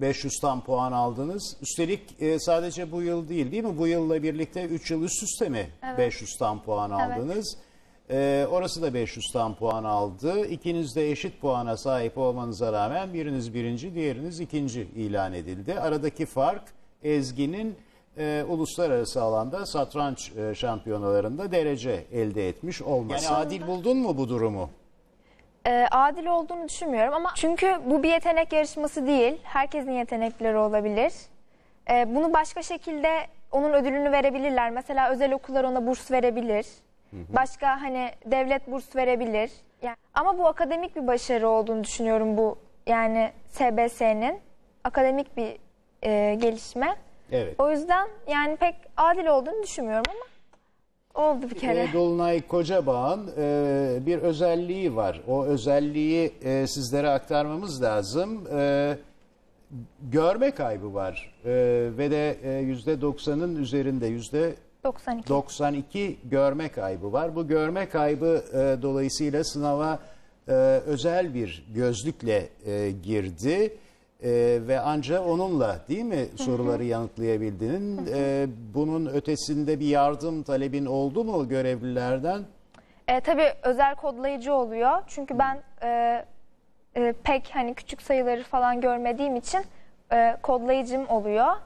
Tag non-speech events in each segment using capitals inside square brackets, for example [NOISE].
500 tam puan aldınız. Üstelik e, sadece bu yıl değil değil mi? Bu yılla birlikte 3 yıl üst üste mi 500 tam puan aldınız? E, orası da 500 tam puan aldı. İkiniz de eşit puana sahip olmanıza rağmen biriniz birinci, diğeriniz ikinci ilan edildi. Aradaki fark Ezgi'nin e, uluslararası alanda satranç e, şampiyonalarında derece elde etmiş olması. Yani adil buldun mu bu durumu? Ee, adil olduğunu düşünmüyorum ama çünkü bu bir yetenek yarışması değil. Herkesin yetenekleri olabilir. Ee, bunu başka şekilde onun ödülünü verebilirler. Mesela özel okullar ona burs verebilir. Başka hani devlet burs verebilir. Yani, ama bu akademik bir başarı olduğunu düşünüyorum bu yani SBS'nin akademik bir e, gelişme. Evet. O yüzden yani pek adil olduğunu düşünmüyorum ama oldu bir kere. E, Dolunay Kocabağ'ın e, bir özelliği var. O özelliği e, sizlere aktarmamız lazım. E, görme kaybı var E, ve de yüzde 90'ın üzerinde yüzde 92. 92 görme kaybı var. Bu görme kaybı e, dolayısıyla sınava e, özel bir gözlükle e, girdi. E, ve anca onunla değil mi soruları yanıtlayabildin. E, bunun ötesinde bir yardım talebin oldu mu görevlilerden? E, tabii özel kodlayıcı oluyor. Çünkü ben e, e, pek hani küçük sayıları falan görmediğim için e, kodlayıcım oluyor.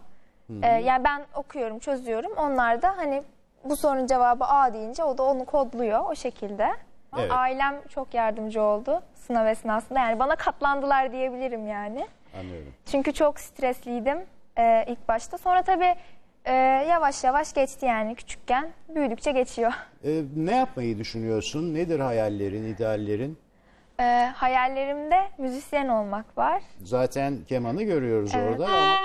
E, yani ben okuyorum, çözüyorum. Onlar da hani bu sorunun cevabı A deyince o da onu kodluyor o şekilde. Evet. Ailem çok yardımcı oldu sınav esnasında. Yani bana katlandılar diyebilirim yani. Anlıyorum. Çünkü çok stresliydim e, ilk başta. Sonra tabii e, yavaş yavaş geçti yani küçükken. Büyüdükçe geçiyor. [LAUGHS] E, ne yapmayı düşünüyorsun? Nedir hayallerin, ideallerin? E, hayallerimde müzisyen olmak var. Zaten kemanı görüyoruz Evet. orada ama